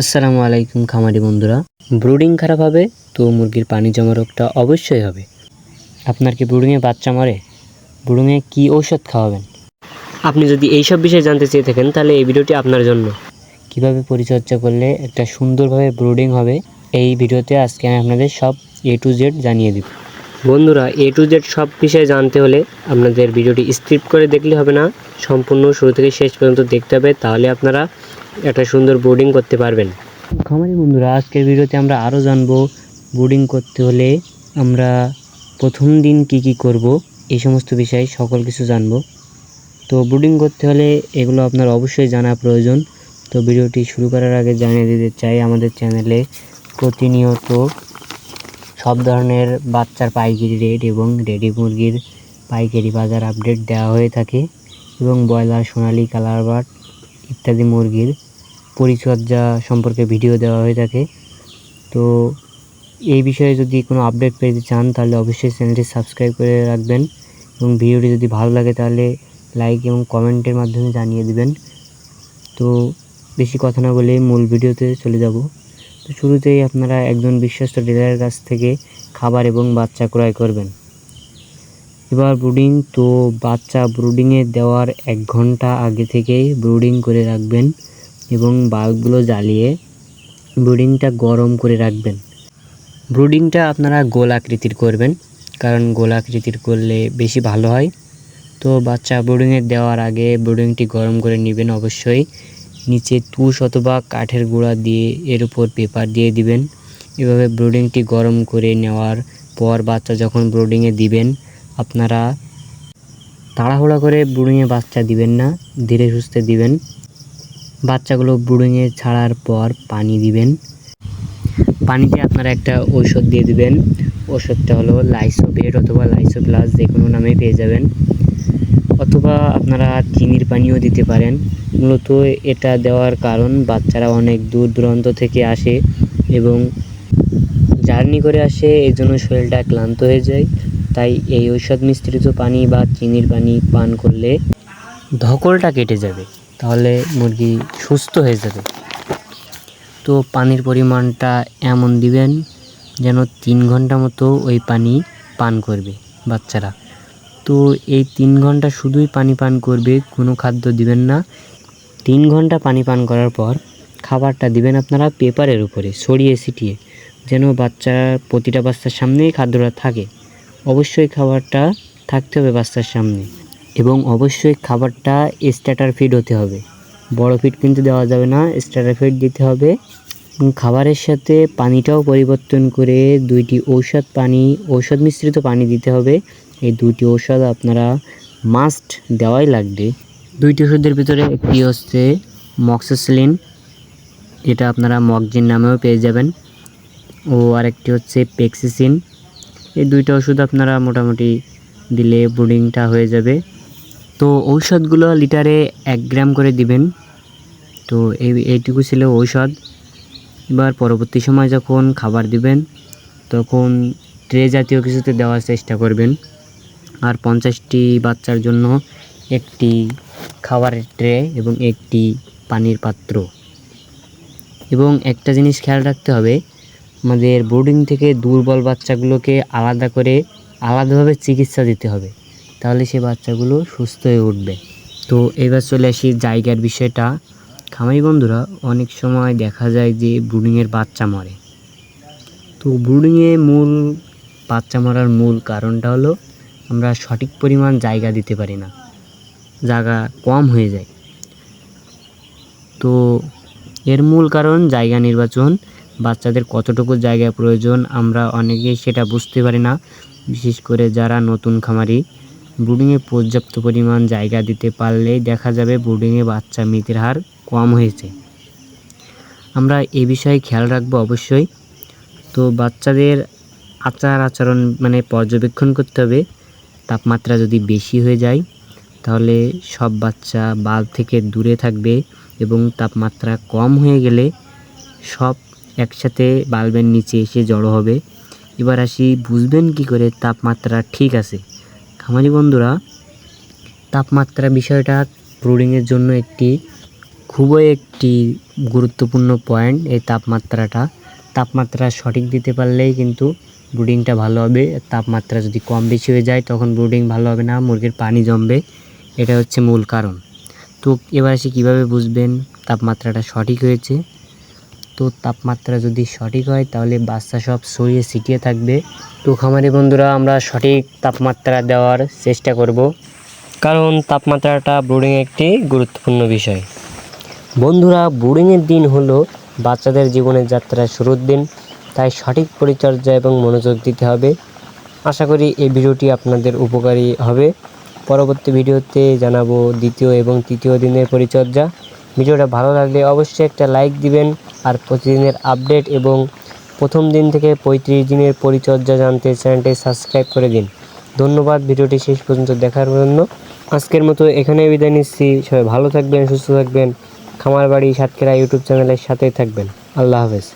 আসসালামু আলাইকুম খামারি বন্ধুরা। ব্রুডিং খারাপ হবে তো মুরগির পানি জমা রোগটা অবশ্যই হবে। আপনার কি ব্রুডিংয়ে বাচ্চা মরে? ব্রুডিংয়ে কী ঔষধ খাওয়াবেন? আপনি যদি এইসব বিষয়ে জানতে চেয়ে থাকেন তাহলে এই ভিডিওটি আপনার জন্য। কীভাবে পরিচর্যা করলে একটা সুন্দরভাবে ব্রুডিং হবে, এই ভিডিওতে আজকে আমি আপনাদের সব এ টু জেড জানিয়ে দিব। বন্ধুরা এ টু জেড সব বিষয়ে জানতে হলে আপনাদের ভিডিওটি স্কিপ করে দেখলে হবে না। সম্পূর্ণ শুরু থেকে শেষ পর্যন্ত দেখতে হবে, তাহলে আপনারা একটা সুন্দর বোর্ডিং করতে পারবেন। খামারি বন্ধুরা, আজকের ভিডিওতে আমরা আরও জানব বোর্ডিং করতে হলে আমরা প্রথম দিন কি কি করব, এই সমস্ত বিষয়ে সকল কিছু জানব। তো ব্রুডিং করতে হলে এগুলো আপনার অবশ্যই জানা প্রয়োজন। তো ভিডিওটি শুরু করার আগে জানিয়ে দিতে চাই, আমাদের চ্যানেলে প্রতিনিয়ত সব ধরনের বাচ্চার পাইকারি রেট এবং রেডি মুরগির পাইকারি বাজার আপডেট দেওয়া হয়ে থাকে এবং ব্রয়লার, সোনালি, কালার বার্ড ইত্যাদি মুরগির পরিচর্যা সম্পর্কে ভিডিও দেওয়া হয়ে থাকে। তো এই বিষয়ে যদি কোনো আপডেট পেতে চান, তাহলে অবশ্যই চ্যানেলটি সাবস্ক্রাইব করে রাখবেন এবং ভিডিওটি যদি ভালো লাগে, তাহলে লাইক এবং কমেন্টের মাধ্যমে জানিয়ে দেবেন। তো বেশি কথা না বলে মূল ভিডিওতে চলে যাব। তো শুরুতেই আপনারা একজন বিশ্বস্ত ডিলারের কাছ থেকে খাবার এবং বাচ্চা ক্রয় করবেন। এবার ব্রুডিং, তো বাচ্চা ব্রুডিংয়ে দেওয়ার এক ঘণ্টা আগে থেকেই ব্রুডিং করে রাখবেন এবং বাল্বগুলো জ্বালিয়ে ব্রুডিংটা গরম করে রাখবেন। ব্রুডিংটা আপনারা গোল আকৃতির করবেন, কারণ গোল আকৃতির করলে বেশি ভালো হয়। তো বাচ্চা ব্রুডিংয়ে দেওয়ার আগে ব্রুডিংটি গরম করে নেবেন অবশ্যই। নিচে তুষ অথবা কাঠের গুঁড়া দিয়ে এর উপর পেপার দিয়ে দিবেন। এভাবে ব্রুডিংটি গরম করে নেওয়ার পর বাচ্চা যখন ব্রুডিংয়ে দিবেন, আপনারা তাড়াহুড়া করে ব্রুডিংয়ে বাচ্চা দিবেন না, ধীরে সুস্থে দিবেন। বাচ্চাগুলো ব্রুডিংয়ে ছাড়ার পর পানি দিবেন। পানিতে আপনারা একটা ঔষধ দিয়ে দিবেন। ওষুধটা হলো লাইসোভেট অথবা লাইসো প্লাস যে কোনো নামে পেয়ে যাবেন। অথবা আপনারা চিনির পানিও দিতে পারেন। মূলত এটা দেওয়ার কারণ বাচ্চারা অনেক দূর দূরান্ত থেকে আসে এবং জার্নি করে আসে এই জন্য শরীরটা ক্লান্ত হয়ে যায়। তাই এই ঔষধ মিশ্রিত পানি বা চিনির পানি পান করলে ধকলটা কেটে যাবে, তাহলে মুরগি সুস্থ হয়ে যাবে। তো পানির পরিমাণটা এমন দিবেন যেন তিন ঘণ্টা মতো ওই পানি পান করবে বাচ্চারা। তো এই তিন ঘণ্টা শুধুই পানি পান করবে, কোনো খাদ্য দিবেন না। তিন ঘণ্টা পানি পান করার পর খাবারটা দিবেন আপনারা পেপারের উপরে, ছড়িয়ে ছিটিয়ে, যেন বাচ্চার প্রতিটা বাচ্চার সামনেই খাদ্যটা থাকে। অবশ্যই খাবারটা থাকতে হবে বাচ্চার সামনে এবং অবশ্যই খাবারটা স্টার্টার ফিড হতে হবে। বড় ফিড কিন্তু দেওয়া যাবে না স্টার্টার ফিড দিতে হবে খাবারের সাথে পানিটাও পরিবর্তন করে দুইটি ঔষধ পানি, ঔষধ মিশ্রিত পানি দিতে হবে। এই দুইটি ঔষধ আপনারা মাস্ট দেওয়াই লাগবে। দুইটি ওষুধের ভিতরে একটি হচ্ছে মক্সিসিলিন, যেটা আপনারা মকজিন নামেও পেয়ে যাবেন। ও আরেকটি হচ্ছে পেক্সিসিন। এই দুইটা ওষুধ আপনারা মোটামুটি দিলে ব্রুডিংটা হয়ে যাবে। তো ঔষধগুলো লিটারে এক গ্রাম করে দিবেন। তো এই, এইটুকু ছিল ঔষধ। এবার পরবর্তী সময় যখন খাবার দিবেন, তখন ট্রে জাতীয় কিছুতে দেওয়ার চেষ্টা করবেন। আর পঞ্চাশটি বাচ্চার জন্য একটি খাবারের ট্রে এবং একটি পানির পাত্র। এবং একটা জিনিস খেয়াল রাখতে হবে, আমাদের বোর্ডিং থেকে দুর্বল বাচ্চাগুলোকে আলাদা করে আলাদাভাবে চিকিৎসা দিতে হবে, তাহলে সে বাচ্চাগুলো সুস্থ হয়ে উঠবে। তো এবার চলে আসি জায়গার বিষয়টা। খামারি বন্ধুরা, অনেক সময় দেখা যায় যে ব্রুডিংয়ের বাচ্চা মরে। তো ব্রুডিংয়ে মূল, বাচ্চা মরার মূল কারণটা হলো আমরা সঠিক পরিমাণ জায়গা দিতে পারি না। জায়গা কম হয়ে যায়। তো এর মূল কারণ জায়গা নির্বাচন, বাচ্চাদের কতটুকু জায়গা প্রয়োজন আমরা অনেকেই সেটা বুঝতে পারি না। বিশেষ করে যারা নতুন খামারি ব্রুডিংয়ে পর্যাপ্ত পরিমাণ জায়গা দিতে পারলেই দেখা যাবে ব্রুডিংয়ে বাচ্চা মৃতের হার কম হয়েছে। আমরা এ বিষয়ে খেয়াল রাখব অবশ্যই। তো বাচ্চাদের আচার আচরণ মানে পর্যবেক্ষণ করতে হবে। তাপমাত্রা যদি বেশি হয়ে যায় তাহলে সব বাচ্চা বাল্ব থেকে দূরে থাকবে এবং তাপমাত্রা কম হয়ে গেলে সব একসাথে বাল্বের নিচে এসে জড়ো হবে। এবার আসি, বুঝবেন কি করে তাপমাত্রা ঠিক আছে? খামারি বন্ধুরা, তাপমাত্রা বিষয়টা ব্রুডিংয়ের জন্য একটি খুবই একটি গুরুত্বপূর্ণ পয়েন্ট এই তাপমাত্রাটা। তাপমাত্রা সঠিক দিতে পারলেই কিন্তু ব্রুডিংটা ভালো হবে। তাপমাত্রা যদি কম বেশি হয়ে যায়, তখন ব্রুডিং ভালো হবে না, মুরগির পানি জমবে। এটা হচ্ছে মূল কারণ। তো এবার এসে কীভাবে বুঝবেন তাপমাত্রাটা সঠিক হয়েছে? তো তাপমাত্রা যদি সঠিক হয়, তাহলে বাচ্চা সব ছড়িয়ে ছিটিয়ে থাকবে। তো খামারি বন্ধুরা, আমরা সঠিক তাপমাত্রা দেওয়ার চেষ্টা করব। কারণ তাপমাত্রাটা ব্রুডিং একটি গুরুত্বপূর্ণ বিষয়। বন্ধুরা ব্রুডিংয়ের দিন হলো বাচ্চাদের জীবনের যাত্রার শুরুর দিন। তাই সঠিক পরিচর্যা এবং মনোযোগ দিতে হবে। আশা করি এই ভিডিওটি আপনাদের উপকারী হবে। পরবর্তী ভিডিওতে জানাব দ্বিতীয় এবং তৃতীয় দিনের পরিচর্যা। ভিডিওটা ভালো লাগলে অবশ্যই একটা লাইক দিবেন আর প্রতিদিনের আপডেট এবং প্রথম দিন থেকে পঁয়ত্রিশ দিনের পরিচর্যা জানতে চ্যানেলটি সাবস্ক্রাইব করে দিন। ধন্যবাদ, ভিডিওটি শেষ পর্যন্ত দেখার জন্য। আজকের মতো এখানে বিদায় নিচ্ছি। সবাই ভালো থাকবেন, সুস্থ থাকবেন। খামার বাড়ি সাতক্ষীরা ইউটিউব চ্যানেলের সাথেই থাকবেন। আল্লাহ হাফেজ।